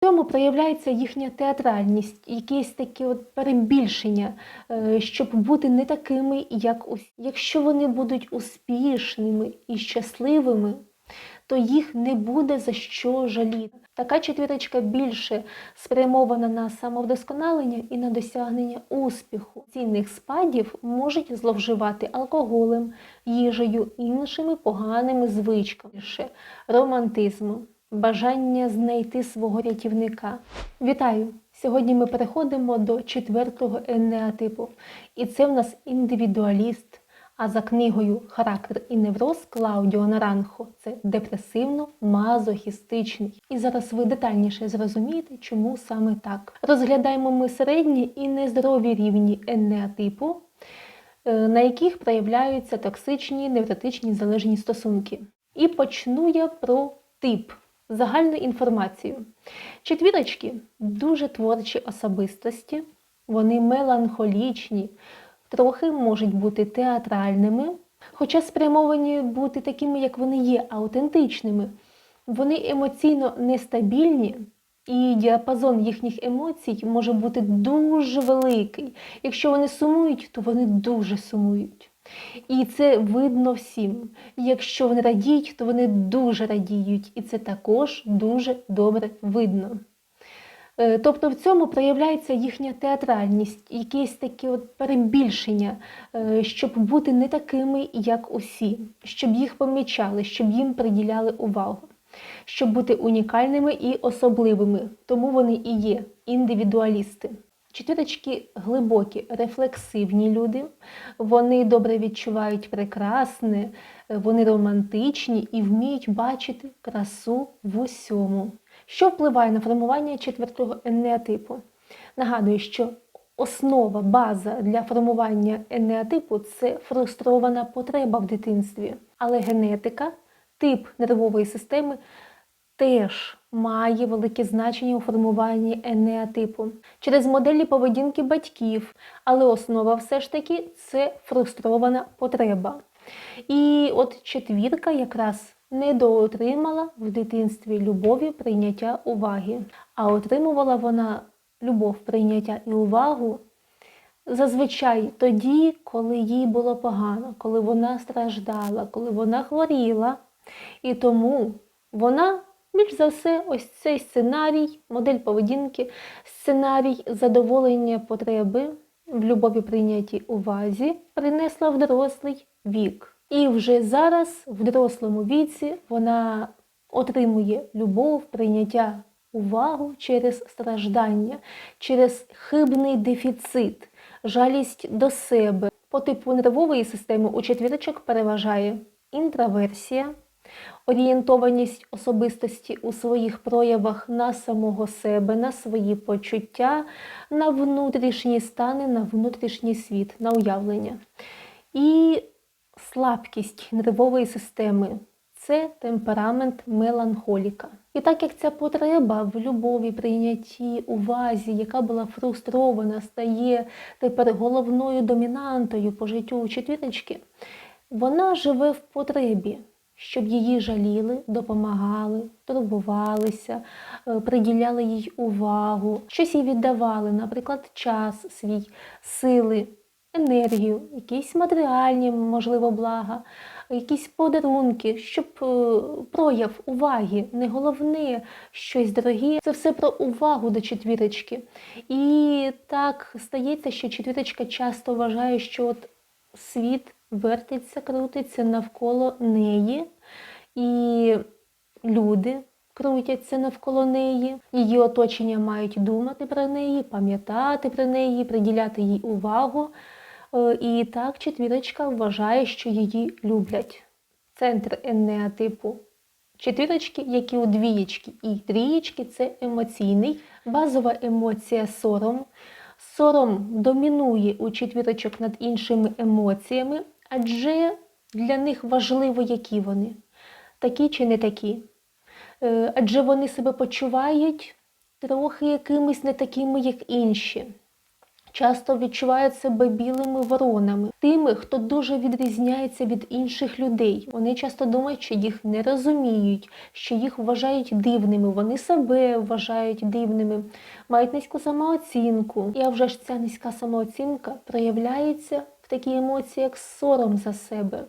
В цьому проявляється їхня театральність, якесь таке от перебільшення, е, щоб бути не такими, як усі. Якщо вони будуть успішними і щасливими, то їх не буде за що жаліти. Така четвірочка більше спрямована на самовдосконалення і на досягнення успіху. Цінних спадів можуть зловживати алкоголем, їжею, іншими поганими звичками, романтизмом, бажання знайти свого рятівника. Вітаю! Сьогодні ми переходимо до четвертого енеатипу, і це в нас індивідуаліст. А за книгою Характер і невроз Клаудіо Наранхо це депресивно-мазохістичний. І зараз ви детальніше зрозумієте, чому саме так. Розглядаємо ми середні і нездорові рівні енеатипу, е, на яких проявляються токсичні невротичні залежні стосунки. І почну я про тип. Загальну інформацію. Четвірочки дуже творчі особистості, вони меланхолічні, трохи можуть бути театральними, хоча спрямовані бути такими, як вони є, аутентичними. Вони емоційно нестабільні, і діапазон їхніх емоцій може бути дуже великий. Якщо вони сумують, то вони дуже сумують. І це видно всім. Якщо вони радіють, то вони дуже радіють, і це також дуже добре видно. Е, Тобто в цьому проявляється їхня театральність, якесь таке от перебільшення, е, щоб бути не такими, як усі, щоб їх помічали, щоб їм приділяли увагу, щоб бути унікальними і особливими. Тому вони і є індивідуалісти. Четвірочки глибокі, рефлексивні люди, вони добре відчувають прекрасне, е, вони романтичні і вміють бачити красу в усьому. Що впливає на формування четвертого енеатипу? Нагадую, що основа, база для формування енеатипу це фрустрована потреба в дитинстві. Але генетика, тип нервової системи теж має велике значення у формуванні енеатипу через моделі поведінки батьків, але основа все ж таки це фрустрована потреба. І от четвірка якраз недоотримала в дитинстві любові, прийняття уваги, а отримувала вона любов, прийняття і увагу зазвичай тоді, коли їй було погано, коли вона страждала, коли вона хворіла. І тому вона більш за все, ось цей сценарій, модель поведінки, сценарій задоволення потреби в любові прийнятій увазі принесла в дорослий вік. І вже зараз, в дорослому віці, вона отримує любов, прийняття увагу через страждання, через хибний дефіцит, жалість до себе. По типу нервової системи у четвірочок переважає інтроверсія, орієнтованість особистості у своїх проявах на самого себе, на свої почуття, на внутрішні стани, на внутрішній світ, на уявлення. І слабкість нервової системи це темперамент меланхоліка. І так як ця потреба в любові, прийнятті, увазі, яка була фрустрована, стає тепер головною домінантою по життю у четвірочки, вона живе в потребі, щоб її жаліли, допомагали, турбувалися, е, приділяли їй увагу, щось їй віддавали, наприклад, час свій, сили, енергію, якісь матеріальні, можливо, блага, якісь подарунки, щоб е, прояв уваги, не головне щось дороге. Це все про увагу до четвірочки. І так стається, що четвірочка часто вважає, що от світ вертиться, крутиться навколо неї, і люди крутяться навколо неї, її оточення мають думати про неї, пам'ятати про неї, приділяти їй увагу. Е, І так четвірочка вважає, що її люблять. Центр енеатипу четвірочки, як і у двієчки і трієчки, це емоційний. Базова емоція сором. Сором домінує у четвірочок над іншими емоціями, адже для них важливо, які вони, такі чи не такі. Е, Адже вони себе почувають трохи якимись не такими, як інші. часто відчувають себе білими воронами, тими, хто дуже відрізняється від інших людей. Вони часто думають, що їх не розуміють, що їх вважають дивними, вони себе вважають дивними, мають низьку самооцінку. І а вже ж ця низька самооцінка проявляється в такій емоції, як сором за себе,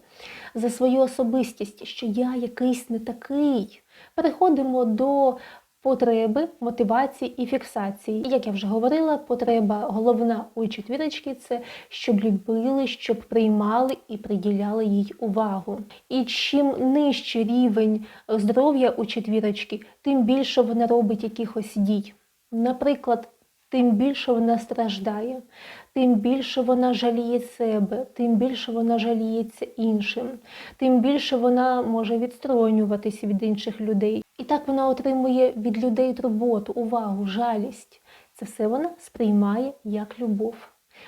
за свою особистість, що я якийсь не такий. Переходимо до потреби, мотивації і фіксації. Як я вже говорила, потреба головна у четвірочки це щоб любили, щоб приймали і приділяли їй увагу. І чим нижчий рівень здоров'я у четвірочки, тим більше вона робить якихось дій. Наприклад, тим більше вона страждає, тим більше вона жаліє себе, тим більше вона жаліється іншим, тим більше вона може відсторонюватися від інших людей. І так вона отримує від людей турботу, увагу, жалість. Це все вона сприймає як любов.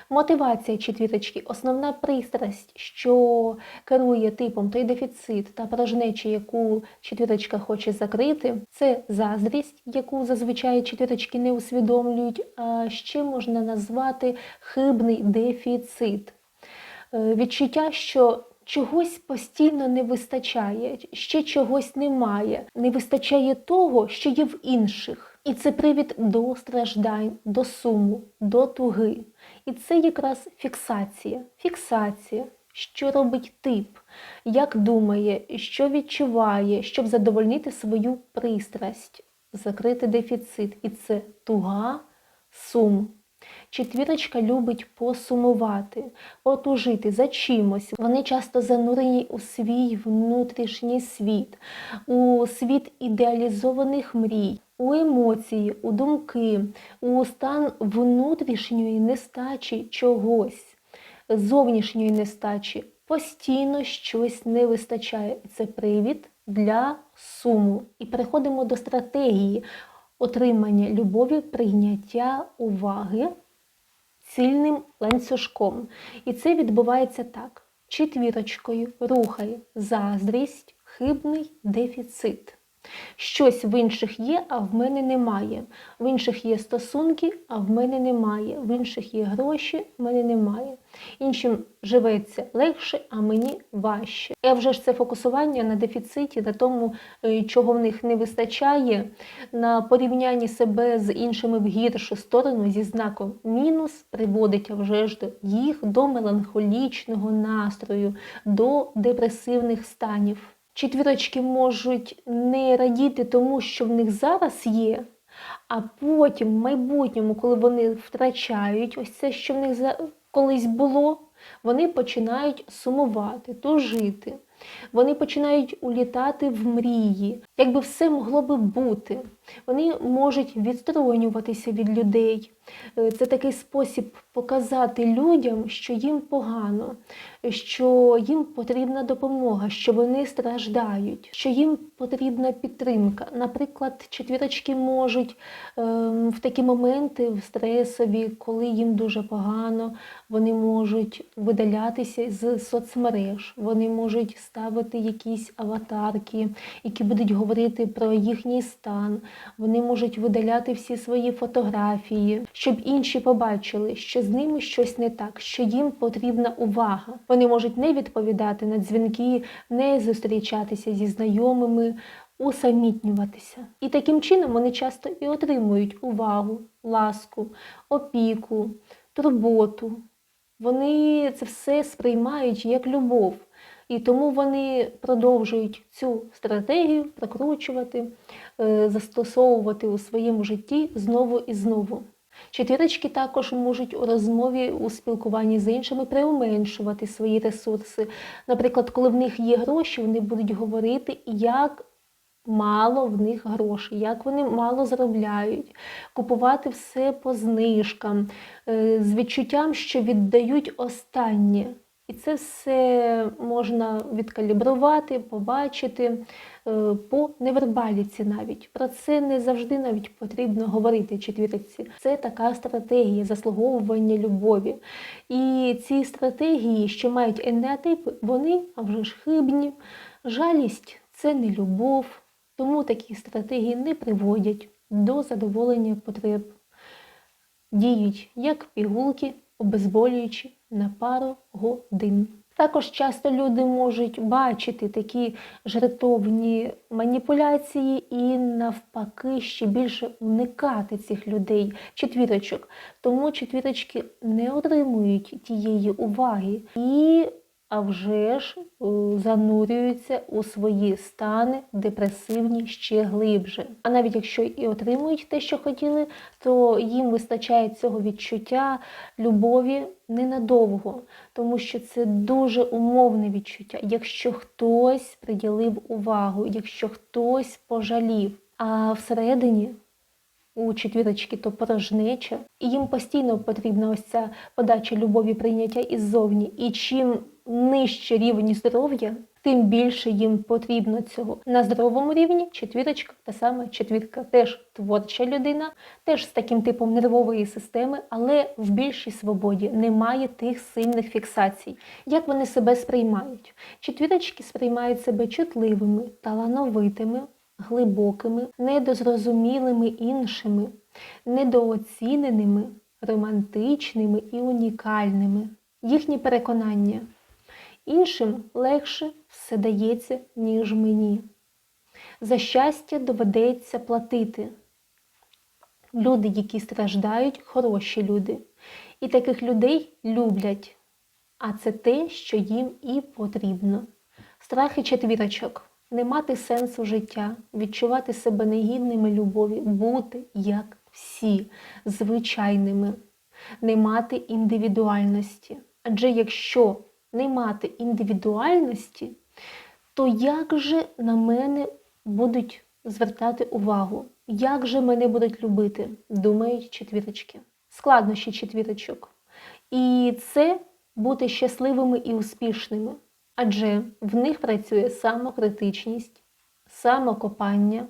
Мотивація четвірочки основна пристрасть, що керує типом той дефіцит та порожнечі, яку четвірочка хоче закрити, це заздрість, яку зазвичай четвірочки не усвідомлюють, а ще можна назвати хибний дефіцит. Е, Відчуття, що чогось постійно не вистачає, ще чогось немає, не вистачає того, що є в інших. І це привід до страждань, до суму, до туги. І це якраз фіксація. Фіксація, що робить тип, як думає, що відчуває, щоб задовольнити свою пристрасть, закрити дефіцит. І це туга, сум. Четвірочка любить посумувати, потужити за чимось. Вони часто занурені у свій внутрішній світ, у світ ідеалізованих мрій, у емоції, у думки, у стан внутрішньої нестачі чогось, зовнішньої нестачі. Постійно щось не вистачає. Це привід для суму. І переходимо до стратегії отримання любові, прийняття уваги цільним ланцюжком. І це відбувається так: четвірочкою рухай заздрість, хибний дефіцит. Щось в інших є, а в мене немає. В інших є стосунки, а в мене немає. В інших є гроші, в мене немає. Іншим живеться легше, а мені важче. І вже ж це фокусування на дефіциті, на тому, е, чого в них не вистачає, на порівнянні себе з іншими в гіршу сторону зі знаком мінус приводить а вже ж до їх до меланхолічного настрою, до депресивних станів. Четвірочки можуть не радіти тому, що в них зараз є, а потім, в майбутньому, коли вони втрачають ось це, що в них колись було, вони починають сумувати, тужити. Вони починають улітати в мрії, якби все могло би бути. Вони можуть відсторонюватися від людей. Е, Це такий спосіб показати людям, що їм погано, що їм потрібна допомога, що вони страждають, що їм потрібна підтримка. Наприклад, четвірочки можуть ем, в такі моменти в стресові, коли їм дуже погано, вони можуть видалятися з соцмереж, вони можуть ставити якісь аватарки, які будуть говорити про їхній стан. Вони можуть видаляти всі свої фотографії, щоб інші побачили, що з ними щось не так, що їм потрібна увага. Вони можуть не відповідати на дзвінки, не зустрічатися зі знайомими, усамітнюватися. І таким чином вони часто і отримують увагу, ласку, опіку, турботу. Вони це все сприймають як любов. І тому вони продовжують цю стратегію прокручувати, е, застосовувати у своєму житті знову і знову. Четвірочки також можуть у розмові у спілкуванні з іншими приуменшувати свої ресурси. Наприклад, коли в них є гроші, вони будуть говорити, як мало в них грошей, як вони мало заробляють, купувати все по знижкам, е, з відчуттям, що віддають останнє. І це все можна відкалібрувати, побачити е, по невербаліці навіть. Про це не завжди навіть потрібно говорити четвірці. Це така стратегія заслуговування любові. І ці стратегії, що мають енеатипи, вони а вже ж хибні. Жалість це не любов, тому такі стратегії не приводять до задоволення потреб. діють як пігулки, обезболюючи на пару годин. Також часто люди можуть бачити такі жертовні маніпуляції і навпаки ще більше уникати цих людей, четвірочок. Тому четвірочки не отримують тієї уваги і а вже ж е, занурюються у свої стани депресивні ще глибше. А навіть якщо і отримують те, що хотіли, то їм вистачає цього відчуття любові ненадовго, тому що це дуже умовне відчуття. Якщо хтось приділив увагу, якщо хтось пожалів, а всередині. У четвірочки то порожнеча, і їм постійно потрібна ось ця подача любові прийняття іззовні. І чим нижче рівень здоров'я, тим більше їм потрібно цього. На здоровому рівні четвірочка, та саме четвірка теж творча людина, теж з таким типом нервової системи, але в більшій свободі немає тих сильних фіксацій. Як вони себе сприймають? Четвірочки сприймають себе чутливими, талановитими, глибокими, недозрозумілими іншими, недооціненими, романтичними і унікальними. Їхні переконання. Іншим легше все дається, ніж мені. За щастя доведеться платити. Люди, які страждають, хороші люди. І таких людей люблять. А це те, що їм і потрібно. Страхи четвірочок не мати сенсу життя, відчувати себе негідними любові, бути як всі, звичайними, не мати індивідуальності. Адже якщо не мати індивідуальності, то як же на мене будуть звертати увагу? Як же мене будуть любити? Думають четвірочки. Складнощі четвірочок. І це бути щасливими і успішними. Адже в них працює самокритичність, самокопання.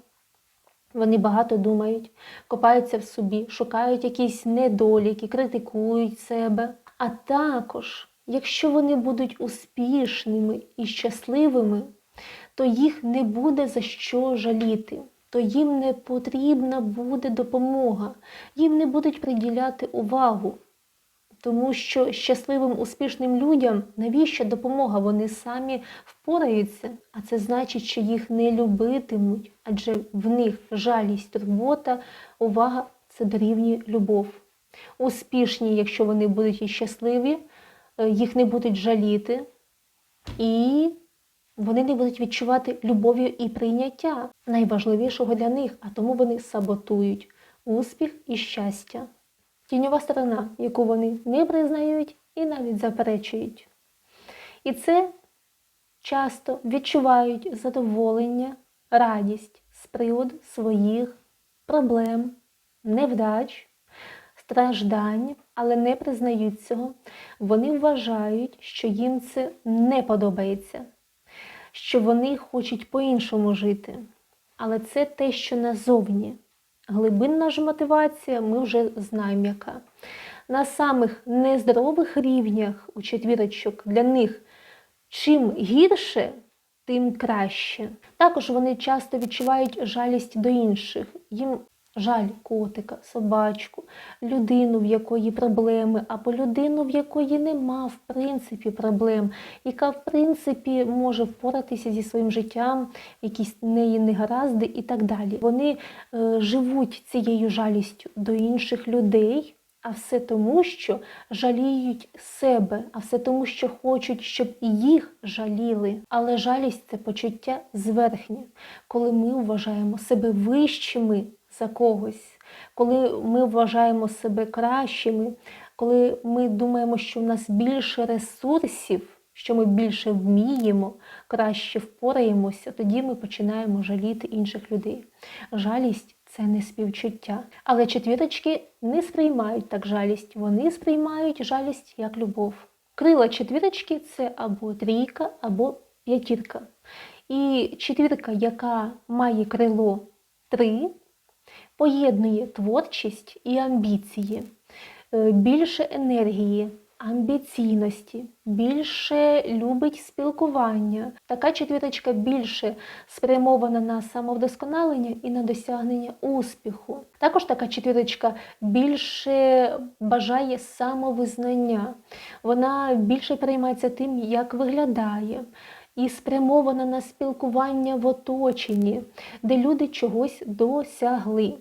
Вони багато думають, копаються в собі, шукають якісь недоліки, критикують себе. А також, якщо вони будуть успішними і щасливими, то їх не буде за що жаліти, то їм не потрібна буде допомога, їм не будуть приділяти увагу. Тому що щасливим успішним людям навіщо допомога? Вони самі впораються, а це значить, що їх не любитимуть, адже в них жалість, турбота, увага це дорівнює любов. Успішні, якщо вони будуть і щасливі, їх не будуть жаліти, і вони не будуть відчувати любов'ю і прийняття найважливішого для них, а тому вони саботують успіх і щастя тіньова сторона, яку вони не признають і навіть заперечують. І це часто відчувають задоволення, радість з приводу своїх проблем, невдач, страждань, але не признають цього. Вони вважають, що їм це не подобається, що вони хочуть по-іншому жити. Але це те, що назовні. Глибинна ж мотивація ми вже знаємо яка. На самих нездорових рівнях у четвірочок для них чим гірше, тим краще. Також вони часто відчувають жалість до інших. Їм жаль котика, собачку, людину, в якої проблеми, або людину, в якої нема в принципі проблем, яка в принципі може впоратися зі своїм життям, якісь неї негаразди і так далі. Вони е, живуть цією жалістю до інших людей. А все тому, що жаліють себе, а все тому, що хочуть, щоб їх жаліли. Але жалість це почуття зверхнє, коли ми вважаємо себе вищими за когось, коли ми вважаємо себе кращими, коли ми думаємо, що в нас більше ресурсів, що ми більше вміємо, краще впораємося, тоді ми починаємо жаліти інших людей. Жалість це не співчуття. Але четвірочки не сприймають так жалість, вони сприймають жалість як любов. Крила четвірочки це або трійка, або п'ятірка. І четвірка, яка має крило 3, поєднує творчість і амбіції, е, більше енергії, амбіційності, більше любить спілкування. Така четвірочка більше спрямована на самовдосконалення і на досягнення успіху. Також така четвірочка більше бажає самовизнання. Вона більше переймається тим, як виглядає. І спрямована на спілкування в оточенні, де люди чогось досягли.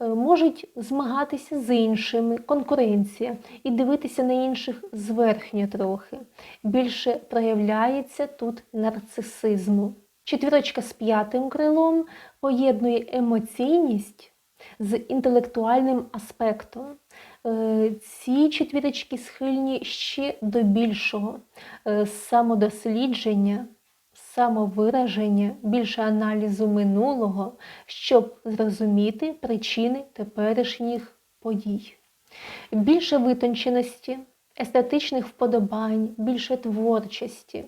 Е, можуть змагатися з іншими, конкуренція, і дивитися на інших зверхньо трохи. Більше проявляється тут нарцисизму. Четвірочка з п'ятим крилом поєднує емоційність з інтелектуальним аспектом. Е, Ці четвірочки схильні ще до більшого е, самодослідження самовираження, більше аналізу минулого, щоб зрозуміти причини теперішніх подій. Більше витонченості, естетичних вподобань, більше творчості,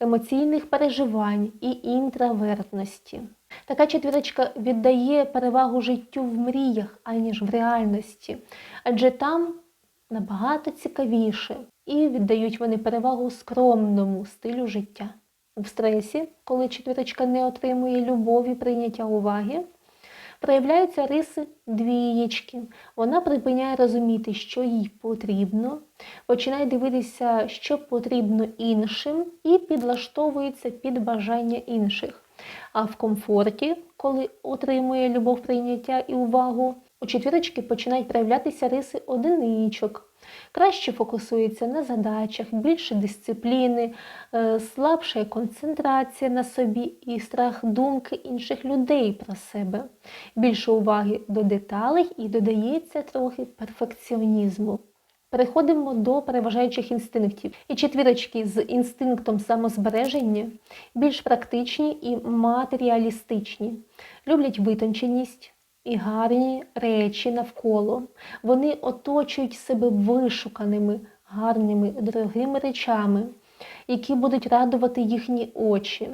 емоційних переживань і інтровертності. Така четвірочка віддає перевагу життю в мріях, аніж в реальності, адже там набагато цікавіше і віддають вони перевагу скромному стилю життя в стресі, коли четвірочка не отримує любові, прийняття уваги, проявляються риси двієчки. Вона припиняє розуміти, що їй потрібно, починає дивитися, що потрібно іншим, і підлаштовується під бажання інших. А в комфорті, коли отримує любов, прийняття і увагу, у четвірочки починають проявлятися риси одиничок краще фокусується на задачах, більше дисципліни, е, слабша концентрація на собі і страх думки інших людей про себе, більше уваги до деталей і додається трохи перфекціонізму. Переходимо до переважаючих інстинктів. І четвірочки з інстинктом самозбереження більш практичні і матеріалістичні, люблять витонченість, і гарні речі навколо. Вони оточують себе вишуканими, гарними, дорогими речами, які будуть радувати їхні очі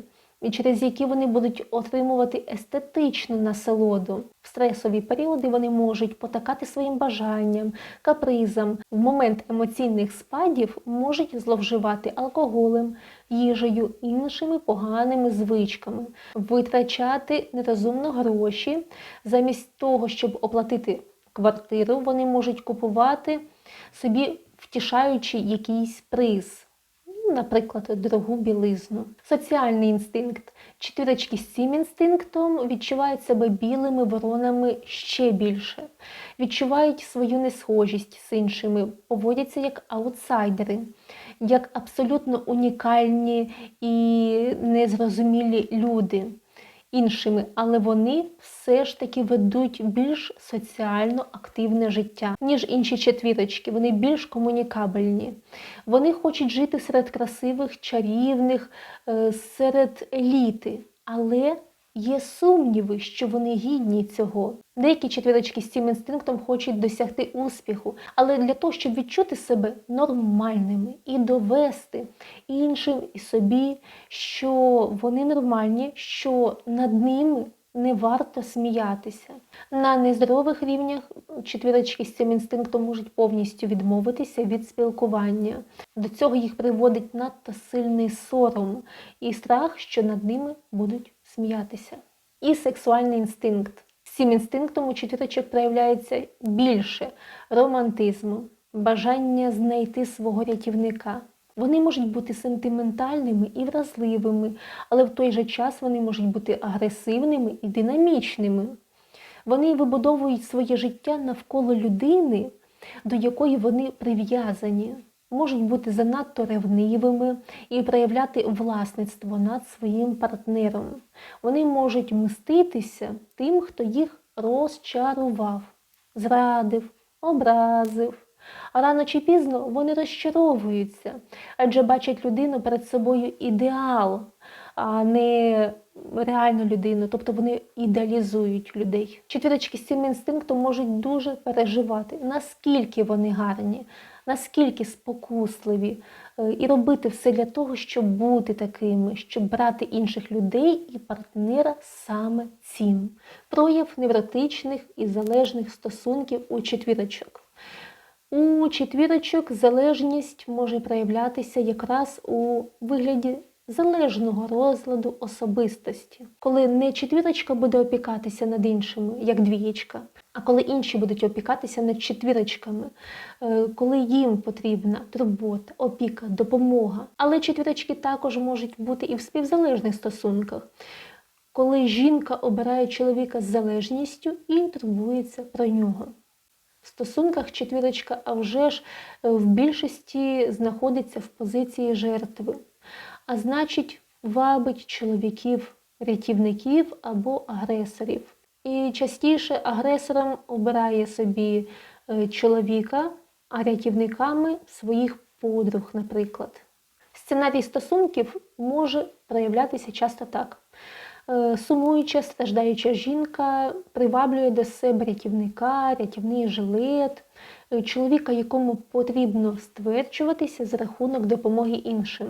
і через які вони будуть отримувати естетичну насолоду. В стресові періоди вони можуть потакати своїм бажанням, капризам. В момент емоційних спадів можуть зловживати алкоголем, їжею, іншими поганими звичками, витрачати нерозумно гроші. Замість того, щоб оплатити квартиру, вони можуть купувати собі втішаючи якийсь приз наприклад, дорогу білизну. Соціальний інстинкт. Чотирочки з цим інстинктом відчувають себе білими воронами ще більше, відчувають свою несхожість з іншими, поводяться як аутсайдери, як абсолютно унікальні і незрозумілі люди іншими, але вони все ж таки ведуть більш соціально активне життя, ніж інші четвірочки. Вони більш комунікабельні. Вони хочуть жити серед красивих, чарівних, е, серед еліти. Але Є сумніви, що вони гідні цього. Деякі четвірочки з цим інстинктом хочуть досягти успіху, але для того, щоб відчути себе нормальними і довести іншим і собі, що вони нормальні, що над ними не варто сміятися. На нездорових рівнях четвірочки з цим інстинктом можуть повністю відмовитися від спілкування. До цього їх приводить надто сильний сором і страх, що над ними будуть сміятися. І сексуальний інстинкт. З цим інстинктом у четвірочок проявляється більше романтизму, бажання знайти свого рятівника. Вони можуть бути сентиментальними і вразливими, але в той же час вони можуть бути агресивними і динамічними. Вони вибудовують своє життя навколо людини, до якої вони прив'язані можуть бути занадто ревнивими і проявляти власництво над своїм партнером. Вони можуть мститися тим, хто їх розчарував, зрадив, образив. А рано чи пізно вони розчаровуються, адже бачать людину перед собою ідеал, а не реальну людину, тобто вони ідеалізують людей. Четвірочки з цим інстинктом можуть дуже переживати, наскільки вони гарні, наскільки спокусливі, е, і робити все для того, щоб бути такими, щоб брати інших людей і партнера саме цим. Прояв невротичних і залежних стосунків у четвірочок. У четвірочок залежність може проявлятися якраз у вигляді залежного розладу особистості, коли не четвірочка буде опікатися над іншими, як двієчка, а коли інші будуть опікатися над четвірочками, е, коли їм потрібна турбота, опіка, допомога. Але четвірочки також можуть бути і в співзалежних стосунках. Коли жінка обирає чоловіка з залежністю і турбується про нього. В стосунках четвірочка, а вже ж е, в більшості знаходиться в позиції жертви, а значить, вабить чоловіків, рятівників або агресорів. І частіше агресором обирає собі е, чоловіка, а рятівниками своїх подруг, наприклад. Сценарій стосунків може проявлятися часто так. Е, Сумуюча, страждаюча жінка приваблює до себе рятівника, рятівний жилет, чоловіка, якому потрібно стверджуватися за рахунок допомоги іншим,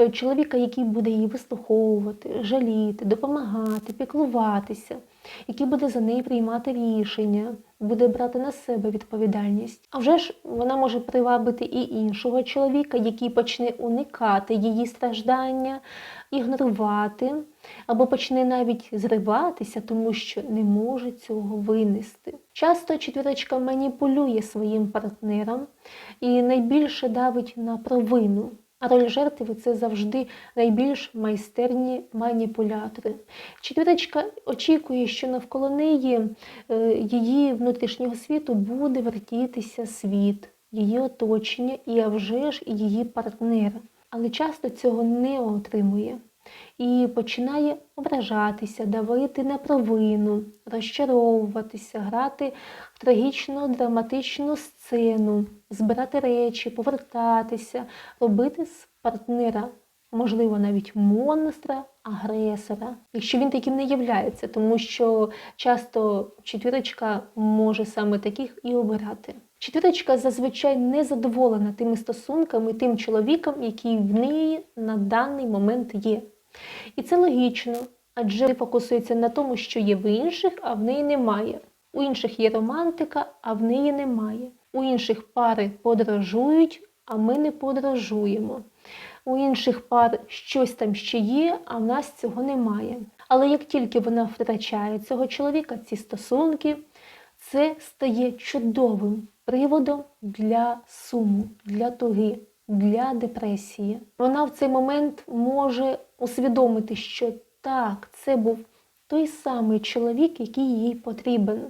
Е, чоловіка, який буде її вислуховувати, жаліти, допомагати, піклуватися, який буде за неї приймати рішення, буде брати на себе відповідальність. А вже ж вона може привабити і іншого чоловіка, який почне уникати її страждання, ігнорувати, або почне навіть зриватися, тому що не може цього винести. Часто четвірочка маніпулює своїм партнером і найбільше давить на провину. А роль жертви це завжди найбільш майстерні маніпулятори. Четвірочка очікує, що навколо неї е, її внутрішнього світу буде вертітися світ, її оточення і а вже ж її партнер. Але часто цього не отримує і починає ображатися, давити на провину, розчаровуватися, грати в трагічну драматичну сцену, збирати речі, повертатися, робити з партнера, можливо, навіть монстра, агресора, якщо він таким не являється, тому що часто четвірочка може саме таких і обирати. Четвірочка зазвичай не задоволена тими стосунками, тим чоловіком, який в неї на даний момент є. І це логічно, адже фокусується на тому, що є в інших, а в неї немає. У інших є романтика, а в неї немає. У інших пари подорожують, а ми не подорожуємо. У інших пар щось там ще є, а в нас цього немає. Але як тільки вона втрачає цього чоловіка, ці стосунки, це стає чудовим приводом для суму, для туги, для депресії. Вона в цей момент може усвідомити, що так, це був той самий чоловік, який їй потрібен,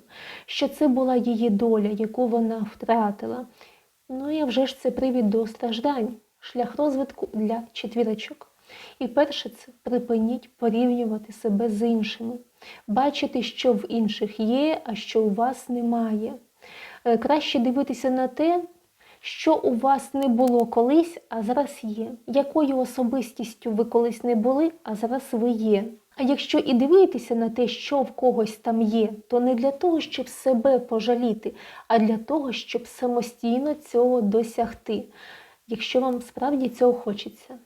що це була її доля, яку вона втратила. Ну і вже ж це привід до страждань, шлях розвитку для четвірочок. І перше це припиніть порівнювати себе з іншими, бачити, що в інших є, а що у вас немає. Е, Краще дивитися на те, що у вас не було колись, а зараз є. Якою особистістю ви колись не були, а зараз ви є. А якщо і дивитися на те, що в когось там є, то не для того, щоб себе пожаліти, а для того, щоб самостійно цього досягти, якщо вам справді цього хочеться.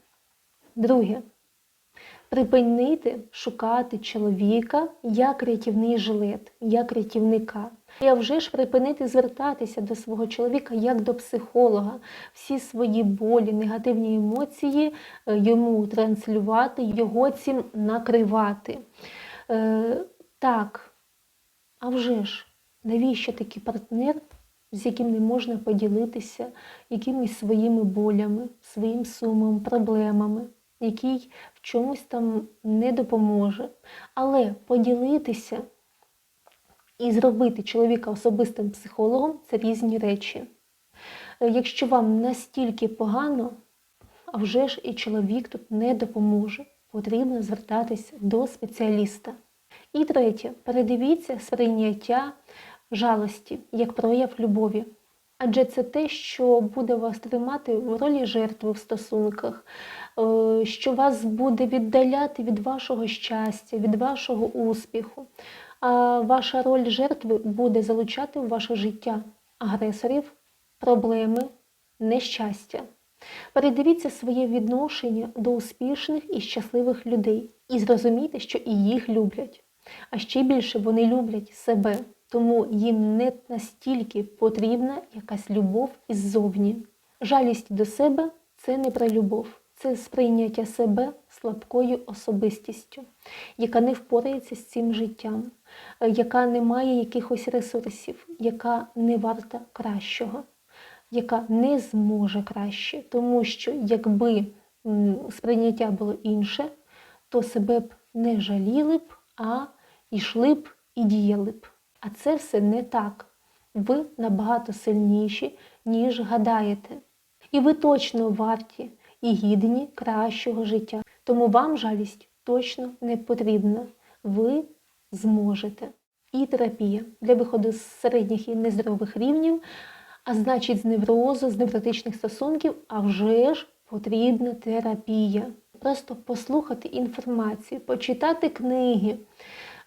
Друге. Припинити шукати чоловіка як рятівний жилет, як рятівника. І а вже ж припинити звертатися до свого чоловіка як до психолога, всі свої болі, негативні емоції е, йому транслювати, його цим накривати. Е, так, а вже ж, навіщо такий партнер, з яким не можна поділитися якимись своїми болями, своїм сумом, проблемами, який в чомусь там не допоможе. Але поділитися і зробити чоловіка особистим психологом це різні речі. Е, Якщо вам настільки погано, а вже ж і чоловік тут не допоможе, потрібно звертатися до спеціаліста. І третє, передивіться сприйняття жалості як прояв любові. Адже це те, що буде вас тримати в ролі жертви в стосунках, е, що вас буде віддаляти від вашого щастя, від вашого успіху. А ваша роль жертви буде залучати в ваше життя агресорів, проблеми, нещастя. Передивіться своє відношення до успішних і щасливих людей і зрозумійте, що і їх люблять. А ще більше вони люблять себе. Тому їм не настільки потрібна якась любов іззовні. Жалість до себе це не про любов, це сприйняття себе слабкою особистістю, яка не впорається з цим життям, е, яка не має якихось ресурсів, яка не варта кращого, яка не зможе краще, тому що якби сприйняття було інше, то себе б не жаліли б, а йшли б і діяли б. А це все не так. Ви набагато сильніші, ніж гадаєте. І ви точно варті і гідні кращого життя. Тому вам жалість точно не потрібна. Ви зможете. І терапія для виходу з середніх і нездорових рівнів, а значить з неврозу, з невротичних стосунків, а вже ж потрібна терапія. Просто послухати інформацію, почитати книги.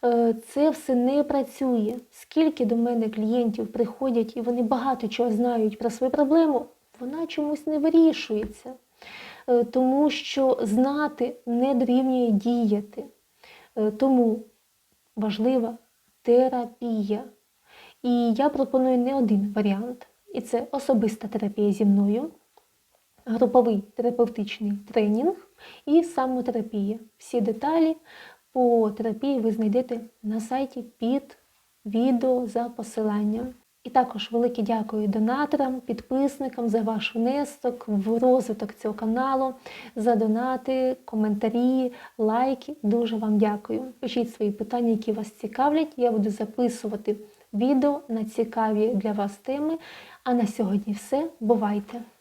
Е, Це все не працює. Скільки до мене клієнтів приходять і вони багато чого знають про свою проблему, вона чомусь не вирішується. Е, Тому що знати не дорівнює діяти. Е, Тому важлива терапія. І я пропоную не один варіант. І це особиста терапія зі мною, груповий терапевтичний тренінг і самотерапія. Всі деталі по терапії ви знайдете на сайті під відео за посиланням. І також велике дякую донаторам, підписникам за ваш внесок в розвиток цього каналу, за донати, коментарі, лайки. Дуже вам дякую. Пишіть свої питання, які вас цікавлять. Я буду записувати відео на цікаві для вас теми. А на сьогодні все. Бувайте!